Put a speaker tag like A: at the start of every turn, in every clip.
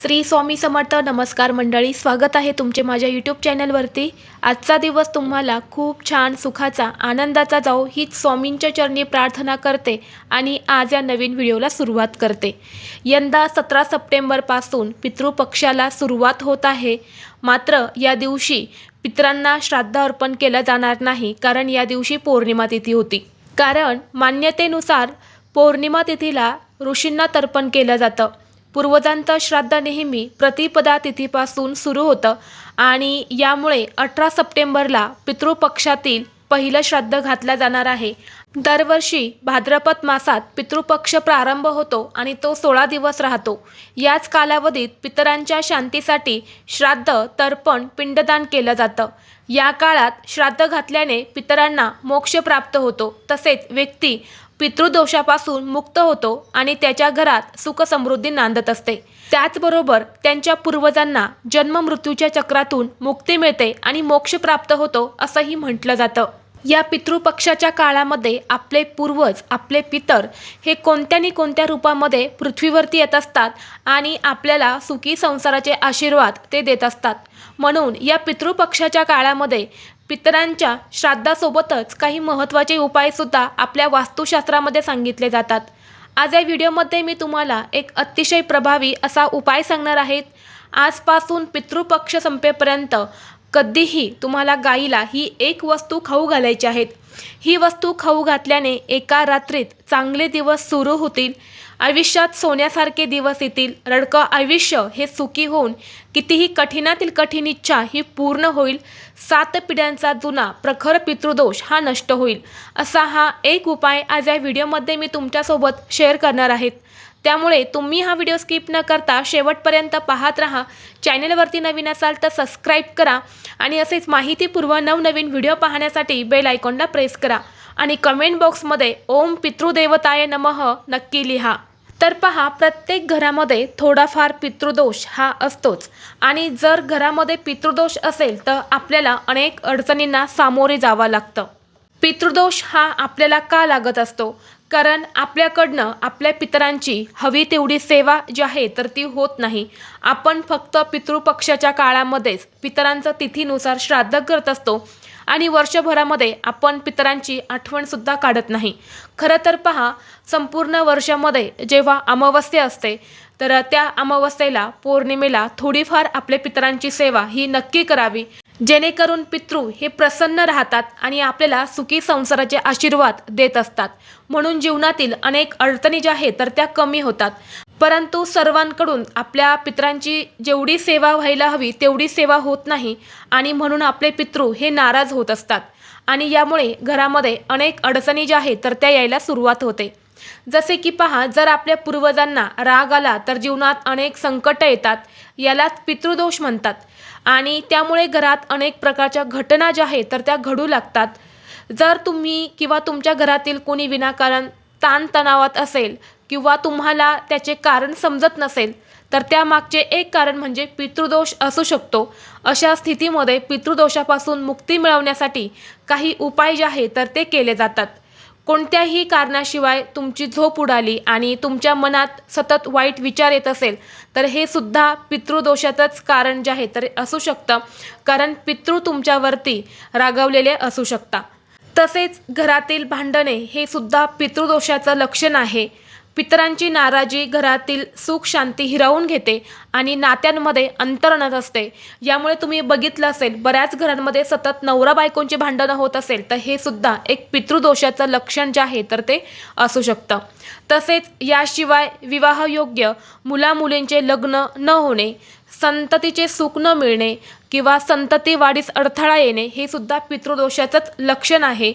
A: श्री स्वामी समर्थ नमस्कार मंडळी स्वागत आहे तुमचे माझ्या यूट्यूब चॅनलवरती आजचा दिवस तुम्हाला खूप छान सुखाचा आनंदाचा जाओ हीच स्वामींच्या चरणी प्रार्थना करते आणि आज या नवीन व्हिडिओला सुरुवात करते. यंदा सतरा सप्टेंबरपासून पितृपक्षाला सुरुवात होत आहे. मात्र या दिवशी पितरांना श्राद्ध अर्पण केलं जाणार नाही कारण या दिवशी पौर्णिमा तिथी होती. कारण मान्यतेनुसार पौर्णिमा तिथीला ऋषींना तर्पण केलं जातं. पूर्वजांचं श्राद्ध नेहमी प्रतिपदा तिथीपासून सुरू होतं आणि यामुळे अठरा सप्टेंबरला पितृपक्षातील पहिलं श्राद्ध घातलं जाणार आहे. दरवर्षी भाद्रपद मासात पितृपक्ष प्रारंभ होतो आणि तो सोळा दिवस राहतो. याच कालावधीत पितरांच्या शांतीसाठी श्राद्ध तर्पण पिंडदान केलं जातं. या काळात श्राद्ध घातल्याने पितरांना मोक्ष प्राप्त होतो. तसेच व्यक्ती पितृदोषापासून मुक्त होतो आणि त्याच्या घरात सुख समृद्धी नांदत असते. त्याचबरोबर त्यांच्या पूर्वजांना जन्म मृत्यूच्या चक्रातून मुक्ती मिळते आणि मोक्ष प्राप्त होतो असंही म्हटलं जातं. या पितृपक्षाच्या काळामध्ये आपले पूर्वज आपले पितर हे कोणत्या नि कोणत्या रूपामध्ये पृथ्वीवरती येत असतात आणि आपल्याला सुखी संसाराचे आशीर्वाद ते देत असतात. म्हणून या पितृपक्षाच्या काळामध्ये पितरांच्या श्राद्धासोबतच काही महत्त्वाचे उपायसुद्धा आपल्या वास्तुशास्त्रामध्ये सांगितले जातात. आज या व्हिडिओमध्ये मी तुम्हाला एक अतिशय प्रभावी असा उपाय सांगणार आहेत आजपासून पितृपक्ष संपेपर्यंत कधीही तुम्हाला गाईला ही एक वस्तू खाऊ घालायची आहेत ही वस्तू खाऊ घातल्याने एका रात्रीत चांगले दिवस सुरू होतील. आयुष्यात सोन्यासारखे दिवस येतील. रडकं आयुष्य हे सुखी होऊन कितीही कठीणातील कठीण इच्छा ही पूर्ण होईल. सात पिढ्यांचा जुना प्रखर पितृदोष हा नष्ट होईल. असा हा एक उपाय आज या व्हिडिओमध्ये मी तुमच्यासोबत शेअर करणार आहेत त्यामुळे तुम्ही हा व्हिडिओ स्किप न करता शेवटपर्यंत पाहत राहा. चॅनलवरती नवीन असाल तर सबस्क्राईब करा आणि असेच माहितीपूर्व नवनवीन व्हिडिओ पाहण्यासाठी बेल आयकॉनला प्रेस करा आणि कमेंट बॉक्समध्ये ओम पितृदेवताय नमः नक्की लिहा. तर पहा प्रत्येक घरामध्ये थोडाफार पितृदोष हा असतोच. आणि जर घरामध्ये पितृदोष असेल तर आपल्याला अनेक अडचणींना सामोरे जावं लागतं. पितृदोष हा आपल्याला का लागत असतो? कारण आपल्याकडनं आपल्या पितरांची हवी तेवढी सेवा जी आहे तर ती होत नाही. आपण फक्त पितृपक्षाच्या काळामध्येच पितरांचं तिथीनुसार श्राद्ध करत असतो आणि वर्षभरामध्ये आपण पितरांची आठवणसुद्धा काढत नाही. खरं तर पहा संपूर्ण वर्षामध्ये जेव्हा अमावस्या असते तर त्या अमावस्येला पौर्णिमेला थोडीफार आपल्या पितरांची सेवा ही नक्की करावी. जेणेकरून पितृ हे प्रसन्न राहतात आणि आपल्याला सुखी संसाराचे आशीर्वाद देत असतात. म्हणून जीवनातील अनेक अडचणी ज्या आहेत तर त्या कमी होतात. परंतु सर्वांकडून आपल्या पितरांची जेवढी सेवा व्हायला हवी तेवढी सेवा होत नाही आणि म्हणून आपले पितृ हे नाराज होत असतात. आणि यामुळे घरामध्ये अनेक अडचणी ज्या आहेत तर त्या यायला सुरुवात होते. जसे की पहा जर आपल्या पूर्वजांना राग आला तर जीवनात अनेक संकट येतात. यालाच पितृदोष म्हणतात. आणि त्यामुळे घरात अनेक प्रकारच्या घटना ज्या आहेत तर त्या घडू लागतात. जर तुम्ही किंवा तुमच्या घरातील कोणी विनाकारण ताणतणावात असेल किंवा तुम्हाला त्याचे कारण समजत नसेल तर त्यामागचे एक कारण म्हणजे पितृदोष असू शकतो. अशा स्थितीमध्ये पितृदोषापासून मुक्ती मिळवण्यासाठी काही उपाय जे आहे तर ते केले जातात. कोणत्याही कारणाशिवाय तुमची झोप उडाली आणि तुमच्या मनात सतत वाईट विचार येत असेल तर हे सुद्धा पितृदोषाचंच कारण जे आहे तर असू शकतं. कारण पितृ तुमच्यावरती रागवलेले असू शकता. तसेच घरातील भांडणे हे सुद्धा पितृदोषाचं लक्षण आहे. पितरांची नाराजी घरातील सुख शांती हिरावून घेते आणि नात्यांमध्ये अंतर आणत असते. यामुळे तुम्ही बघितलं असेल बऱ्याच घरांमध्ये सतत नवरा बायकोंची भांडणं होत असेल तर हे सुद्धा एक पितृदोषाचं लक्षण जे आहे तर ते असू शकतं. तसेच याशिवाय विवाहयोग्य मुलामुलींचे लग्न न होणे संततीचे सुख न मिळणे किंवा संतती वाढीस अडथळा येणे हे सुद्धा पितृदोषाचंच लक्षण आहे.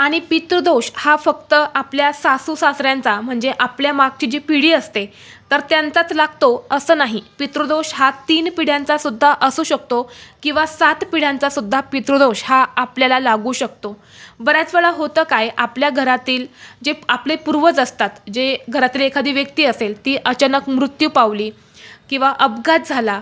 A: आणि पितृदोष हा फक्त आपल्या सासू सासऱ्यांचा म्हणजे आपल्या मागची जी पिढी असते तर त्यांचाच लागतो असं नाही. पितृदोष हा तीन पिढ्यांचा सुद्धा असू शकतो किंवा सात पिढ्यांचा सुद्धा पितृदोष हा आपल्याला लागू शकतो. बऱ्याच वेळा होतं काय आपल्या घरातील जे आपले पूर्वज असतात जे घरातील एखादी व्यक्ती असेल ती अचानक मृत्यू पावली किंवा अपघात झाला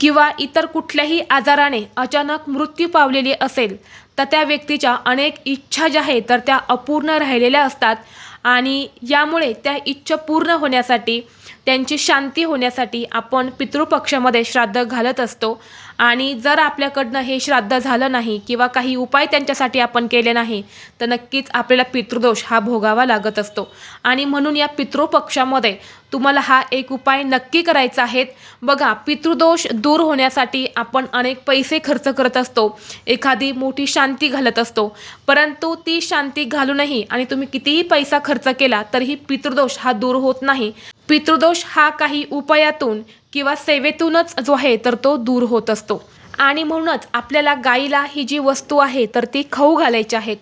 A: किंवा इतर कुठल्याही आजाराने अचानक मृत्यू पावलेली असेल तर त्या व्यक्तीच्या अनेक इच्छा ज्या आहेत तर त्या अपूर्ण राहिलेल्या असतात. आणि यामुळे त्या इच्छा पूर्ण होण्यासाठी त्यांची शांती होण्यासाठी आपण पितृपक्षामध्ये श्राद्ध घालत असतो. आणि जर आपल्याकडनं हे श्राद्ध झालं नाही किंवा काही उपाय त्यांच्यासाठी आपण केले नाही तर नक्कीच आपल्याला पितृदोष हा भोगावा लागत असतो. आणि म्हणून या पितृपक्षामध्ये तुम्हाला हा एक उपाय नक्की करायचा आहे. बघा पितृदोष दूर होण्यासाठी आपण अनेक पैसे खर्च करत असतो. एखादी मोठी शांती घालत असतो. परंतु ती शांती घालूनही आणि तुम्ही कितीही पैसा खर्च केला तरीही पितृदोष हा दूर होत नाही. पितृदोष हा काही उपायातून किंवा सेवेतूनच जो आहे तर तो दूर होत असतो. आणि म्हणूनच आपल्याला गाईला ही जी वस्तू आहे तर ती खाऊ घालायची आहेत.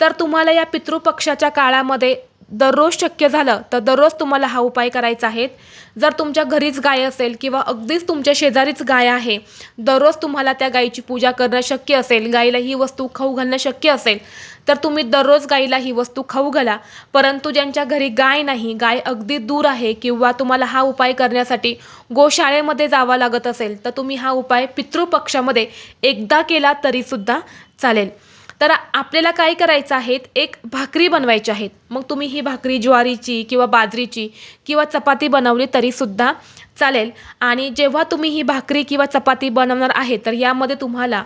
A: तर तुम्हाला या पितृपक्षाच्या काळामध्ये दररोज शक्य झालं तर दररोज तुम्हाला हा उपाय करायचा आहे. जर तुमच्या घरीच गाय असेल किंवा अगदीच तुमच्या शेजारीच गाय आहे दररोज तुम्हाला त्या गायीची पूजा करणं शक्य असेल गाईला ही वस्तू खाऊ घालणं शक्य असेल तर तुम्ही दररोज गाईला ही वस्तू खाऊ घाला. परंतु ज्यांच्या घरी गाय नाही गाय अगदी दूर आहे किंवा तुम्हाला हा उपाय करण्यासाठी गोशाळेमध्ये जावं लागत असेल तर तुम्ही हा उपाय पितृपक्षामध्ये एकदा केला तरीसुद्धा चालेल. तर आपल्याला काय करायचं आहेत एक भाकरी बनवायची आहेत मग तुम्ही ही भाकरी ज्वारीची किंवा बाजरीची किंवा चपाती बनवली तरीसुद्धा चालेल. आणि जेव्हा तुम्ही ही भाकरी किंवा चपाती बनवणार आहे तर यामध्ये तुम्हाला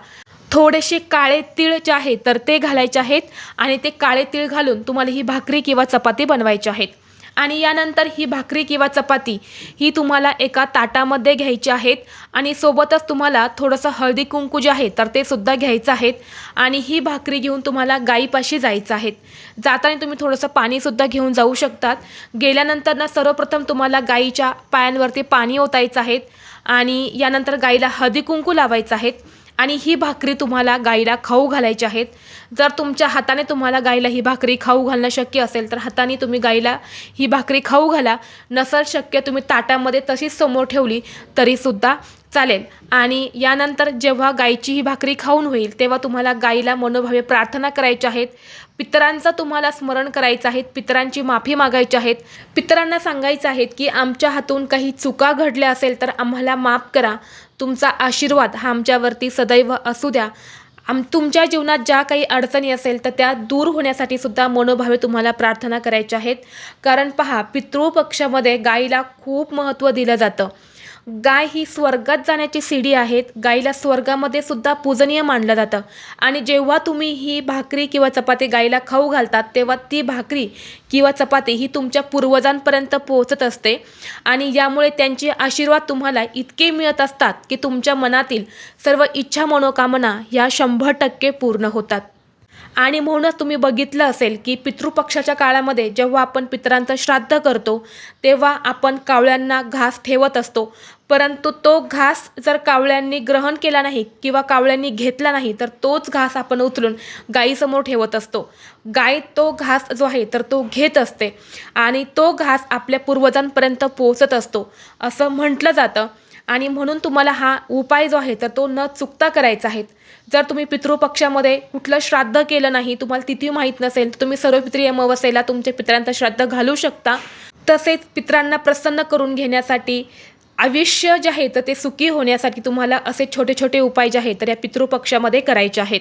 A: थोडेसे काळे तीळ जे आहे तर ते घालायचे आहेत आणि ते काळे तीळ घालून तुम्हाला ही भाकरी किंवा चपाती बनवायची आहेत. आणि यानंतर ही भाकरी किंवा चपाती ही तुम्हाला एका ताटामध्ये घ्यायची आहेत आणि सोबतच तुम्हाला थोडंसं हळदी कुंकू जे आहे तर ते सुद्धा घ्यायचं आहेत आणि ही भाकरी घेऊन तुम्हाला गाईपाशी जायचं आहेत. जाताना तुम्ही थोडंसं पाणीसुद्धा घेऊन जाऊ शकतात. गेल्यानंतर ना सर्वप्रथम तुम्हाला गाईच्या पायांवरती पाणी ओतायचं आहे आणि यानंतर गाईला हळदी कुंकू लावायचं आहेत. आणि ही भाकरी तुम्हाला गाईला खाऊ घालायची आहेत. जर तुमच्या हाताने तुम्हाला गाईला ही भाकरी खाऊ घालणं शक्य असेल तर हाताने तुम्ही गाईला ही भाकरी खाऊ घाला. नसल शक्य तुम्ही ताटामध्ये तशीच समोर ठेवली तरीसुद्धा चालेल. आणि यानंतर जेव्हा गाईची ही भाकरी खाऊन होईल तेव्हा तुम्हाला गाईला मनोभावे प्रार्थना करायच्या आहेत. पितरांचं तुम्हाला स्मरण करायचं आहे पितरांची माफी मागायची आहेत पितरांना सांगायचं आहेत की आमच्या हातून काही चुका घडल्या असेल तर आम्हाला माफ करा. तुमचा आशीर्वाद हा आमच्यावरती सदैव असू द्या. आम तुमच्या जीवनात ज्या काही अडचणी असेल तर त्या दूर होण्यासाठी सुद्धा मनोभावे तुम्हाला प्रार्थना करायच्या आहेत. कारण पहा पितृपक्षामध्ये गाईला खूप महत्त्व दिलं जातं. गाय ही स्वर्गात जाण्याची सीडी आहेत. गाईला स्वर्गामध्ये सुद्धा पूजनीय मानलं जातं. आणि जेव्हा तुम्ही ही भाकरी किंवा चपाती गाईला खाऊ घालतात तेव्हा ती भाकरी किंवा चपाती ही तुमच्या पूर्वजांपर्यंत पोहोचत असते. आणि यामुळे त्यांचे आशीर्वाद तुम्हाला इतके मिळत असतात की तुमच्या मनातील सर्व इच्छा मनोकामना ह्या शंभर टक्के पूर्ण होतात. आणि म्हणूनच तुम्ही बघितलं असेल की पितृपक्षाच्या काळामध्ये जेव्हा आपण पितरांचं श्राद्ध करतो तेव्हा आपण कावळ्यांना घास ठेवत असतो. परंतु तो घास जर कावळ्यांनी ग्रहण केला नाही किंवा कावळ्यांनी घेतला नाही तर तोच घास आपण उचलून गाईसमोर ठेवत असतो. गाय तो घास जो आहे तर तो घेत असते आणि तो घास आपल्या पूर्वजांपर्यंत पोहोचत असतो. असं म्हटलं जातं. आणि म्हणून तुम्हाला हा उपाय जो आहे तर तो न चुकता करायचा आहे. जर तुम्ही पितृपक्षामध्ये कुठलं श्राद्ध केलं नाही तुम्हाला तिथी माहीत नसेल तर तुम्ही सर्व पितृ अमावस्येला तुमच्या पित्रांचं श्राद्ध घालू शकता. तसेच पितरांना प्रसन्न करून घेण्यासाठी आयुष्य जे आहे तर ते सुखी होण्यासाठी तुम्हाला असे छोटे छोटे उपाय जे आहेत तर या पितृपक्षामध्ये करायचे आहेत.